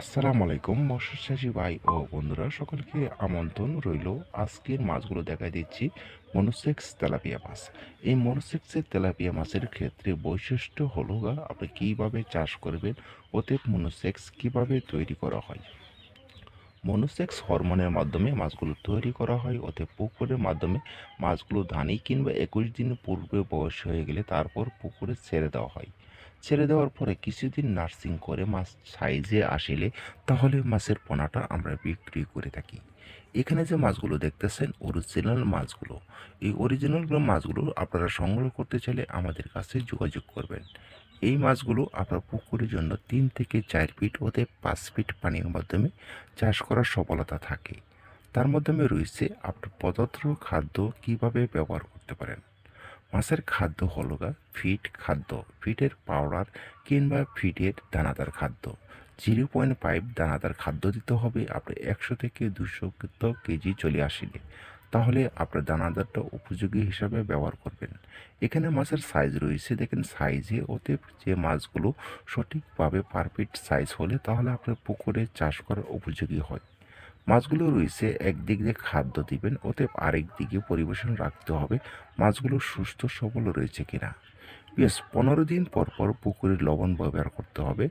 আসসালামু আলাইকুম মৎস্যচাষী ভাই ও বন্ধুরা, সকলকে আমন্ত্রণ রইল। আজকের মাছগুলো দেখা দিচ্ছি মনোসেক্স তেলাপিয়া মাছ। এই মনোসেক্সের তেলাপিয়া মাছের ক্ষেত্রে বৈশিষ্ট্য হলো গা, আপনি কীভাবে চাষ করবেন ওতে মনোসেক্স কীভাবে তৈরি করা হয়। মনোসেক্স হরমোনের মাধ্যমে মাছগুলো তৈরি করা হয় ওতে পুকুরের মাধ্যমে মাছগুলো ধানি কিংবা একুশ দিন পূর্বে বয়স হয়ে গেলে তারপর পুকুরে ছেড়ে দেওয়া হয়। ছেড়ে দেওয়ার পরে কিছুদিন নার্সিং করে মাছ সাইজে আসিলে তাহলে মাছের পোনাটা আমরা বিক্রি করে থাকি। এখানে যে মাছগুলো দেখতেছেন অরিজিনাল মাছগুলো এই অরিজিনাল মাছগুলো আপনারা সংগ্রহ করতে চাইলে আমাদের কাছে যোগাযোগ করবেন। এই মাছগুলো আপনার পুকুরের জন্য তিন থেকে চার ফিট হতে পাঁচ ফিট পানির মাধ্যমে চাষ করার সফলতা থাকে। তার মাধ্যমে রয়েছে আপনার পদার্থ খাদ্য কীভাবে ব্যবহার করতে পারেন। মাছের খাদ্য হলো গা ফিট খাদ্য। ফিটের পাউডার কিংবা ফিটের দানাদার খাদ্য। জিরো পয়েন্ট ফাইভ দানাদার খাদ্য দিতে হবে। আপনার একশো থেকে দুশো কেজি চলে আসিলে তাহলে আপনার দানাদারটা উপযোগী হিসাবে ব্যবহার করবেন। এখানে মাছের সাইজ রয়েছে। দেখেন সাইজে ওতে যে মাছগুলো সঠিকভাবে পারফেক্ট সাইজ হলে তাহলে আপনার পুকুরে চাষ করার উপযোগী হয়। মাছগুলো রয়েছে একদিক দিয়ে খাদ্য দিবেন ওতে আরেক দিকে পরিবেশন রাখতে হবে, মাছগুলো সুস্থ, সবল রয়েছে কিনা। বেশ, পনেরো দিন পর পর পুকুরে লবণ ব্যবহার করতে হবে,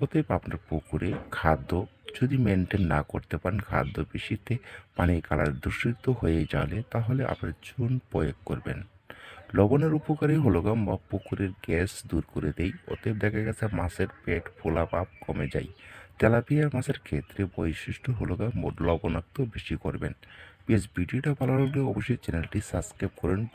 অতএব আপনার পুকুরে খাদ্য যদি মেনটেন না করতে পারেন, খাদ্য বেশিতে পানির কালার দূষিত হয়ে যাবে তাহলে আপনার চুন প্রয়োগ করবেন। লবণের উপকারী হলো গা বা পুকুরের গ্যাস দূর করে দেয় অতএব দেখা গেছে মাছের পেট ফোলা পাপ কমে যায়। তেলাপিয়া মাছের ক্ষেত্রে বৈশিষ্ট্য হলো গা লবণাক্ত বেশি করবেন। বেশ, ভিডিওটা ভালো লাগলে অবশ্যই চ্যানেলটি সাবস্ক্রাইব করেন।